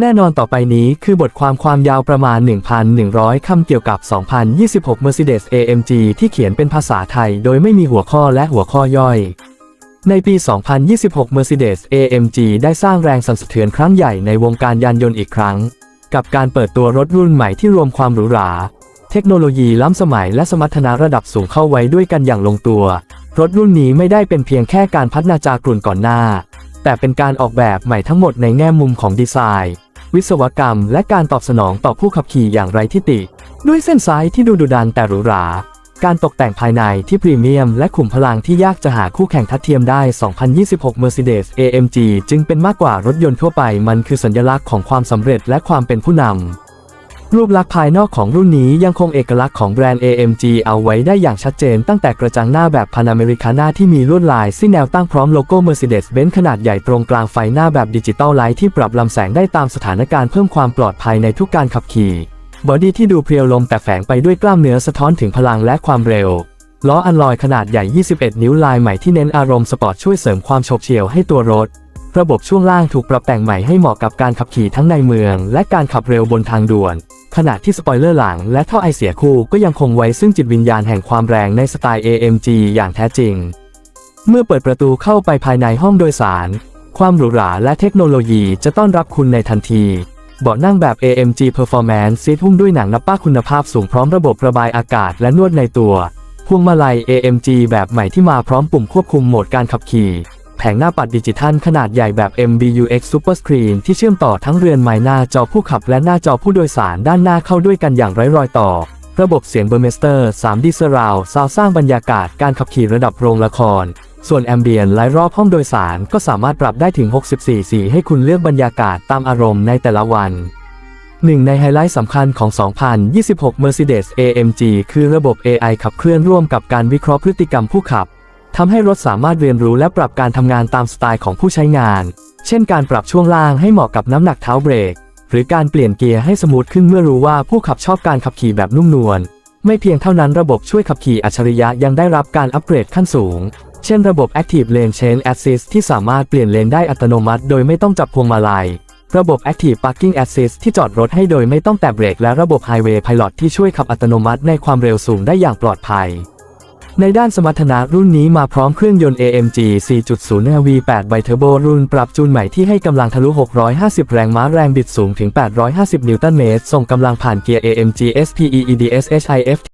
แน่นอนต่อไปนี้คือบทความความยาวประมาณ 1,100 คำเกี่ยวกับ 2026 Mercedes AMG ที่เขียนเป็นภาษาไทยโดยไม่มีหัวข้อและหัวข้อย่อย ในปี 2026 Mercedes AMG ได้สร้างแรงสั่นสะเทือนครั้งใหญ่ในวงการยานยนต์อีกครั้ง กับการเปิดตัวรถรุ่นใหม่ที่รวมความหรูหรา เทคโนโลยีล้ำสมัยและสมรรถนะระดับสูงเข้าไว้ด้วยกันอย่างลงตัว รถรุ่นนี้ไม่ได้เป็นเพียงแค่การพัฒนาจากรุ่นก่อนหน้า แต่เป็นการออกแบบใหม่ทั้งหมดในแง่มุมของดีไซน์ วิศวกรรม และการตอบสนองต่อผู้ขับขี่อย่างไร้ที่ติด้วยเส้นสายที่ดูดุดันแต่หรูหรา การตกแต่งภายในที่พรีเมียม และขุมพลังที่ยากจะหาคู่แข่งทัดเทียมได้ 2026 Mercedes AMG จึงเป็นมากกว่ารถยนต์ทั่วไป มันคือสัญลักษณ์ของความสำเร็จและความเป็นผู้นำ รูปลักษณ์ภายนอกของรุ่นนี้ยังคงเอกลักษณ์ของแบรนด์ AMG เอาไว้ได้อย่างชัดเจนตั้งแต่กระจังหน้าแบบพานาเมริคาน่าที่มีลวดลายซี่แนวตั้งพร้อมโลโก้ Mercedes-Benz ขนาดใหญ่ตรงกลางไฟหน้าแบบดิจิตอลไลท์ที่ปรับลำแสงได้ตามสถานการณ์เพิ่มความปลอดภัยในทุกการขับขี่ บอดี้ที่ดูเพรียวลมแต่แฝงไปด้วยกล้ามเนื้อสะท้อนถึงพลังและความเร็วล้ออัลลอยขนาดใหญ่ 21 นิ้วลายใหม่ที่เน้นอารมณ์สปอร์ตช่วยเสริมความโฉบเฉี่ยวให้ตัวรถ ระบบช่วงล่างถูกปรับแต่งใหม่ให้เหมาะกับการขับขี่ทั้งในเมือง และการขับเร็วบนทางด่วน ขณะที่สปอยเลอร์หลังและท่อไอเสียคู่ก็ยังคงไว้ซึ่งจิตวิญญาณแห่งความแรงในสไตล์ AMG อย่างแท้จริง เมื่อเปิดประตูเข้าไปภายในห้องโดยสาร ความหรูหราและเทคโนโลยีจะต้อนรับคุณในทันทีเบาะนั่งแบบ AMG Performance ซีทหุ้มด้วยหนังนับป้าคุณภาพสูงพร้อมระบบระบายอากาศและนวดในตัวพวงมาลัย AMG แบบใหม่ที่มาพร้อมปุ่มควบคุมโหมดการขับขี่ แผงหน้าปัดดิจิทัลขนาดใหญ่แบบ MBUX Super Screen ที่เชื่อมต่อทั้งเรือนไม้หน้าจอผู้ขับและหน้าจอผู้โดยสารด้านหน้าเข้าด้วยกันอย่างไร้รอยต่อ ระบบเสียงเบอร์เมสเตอร์ 3D Surround ซาวสร้างบรรยากาศการขับขี่ระดับโรงละคร ส่วนแอมเบียนไลรอบห้องโดยสารก็สามารถปรับได้ถึง 64 สีให้คุณเลือกบรรยากาศตามอารมณ์ในแต่ละวันหนึ่งในไฮไลท์สำคัญของ 2026 Mercedes AMG คือระบบ AI ขับเคลื่อนร่วมกับการวิเคราะห์พฤติกรรมผู้ขับ ทำให้รถสามารถเรียนรู้และปรับการทำงานตามสไตล์ของผู้ใช้งาน เช่นการปรับช่วงล่างให้เหมาะกับน้ำหนักเท้าเบรก หรือการเปลี่ยนเกียร์ให้สมูทขึ้นเมื่อรู้ว่าผู้ขับชอบการขับขี่แบบนุ่มนวล ไม่เพียงเท่านั้นระบบช่วยขับขี่อัจฉริยะยังได้รับการอัปเกรดขั้นสูง เช่นระบบ Active Lane Change Assist ที่สามารถเปลี่ยนเลนได้อัตโนมัติ โดยไม่ต้องจับพวงมาลัย ระบบ Active Parking Assist ที่จอดรถให้โดยไม่ต้องแตะเบรกและระบบ Highway Pilot ที่ช่วยขับอัตโนมัติในความเร็วสูงได้อย่างปลอดภัย ในด้านสมรรถนะรุ่นนี้มาพร้อมเครื่องยนต์ AMG 4.0 V8 ไบเทอร์โบรุ่นปรับจูนใหม่ที่ให้กำลังทะลุ 650 แรงม้าแรงบิดสูงถึง 850 นิวตันเมตร ส่งกำลังผ่านเกียร์ AMG SPE EDS HIFT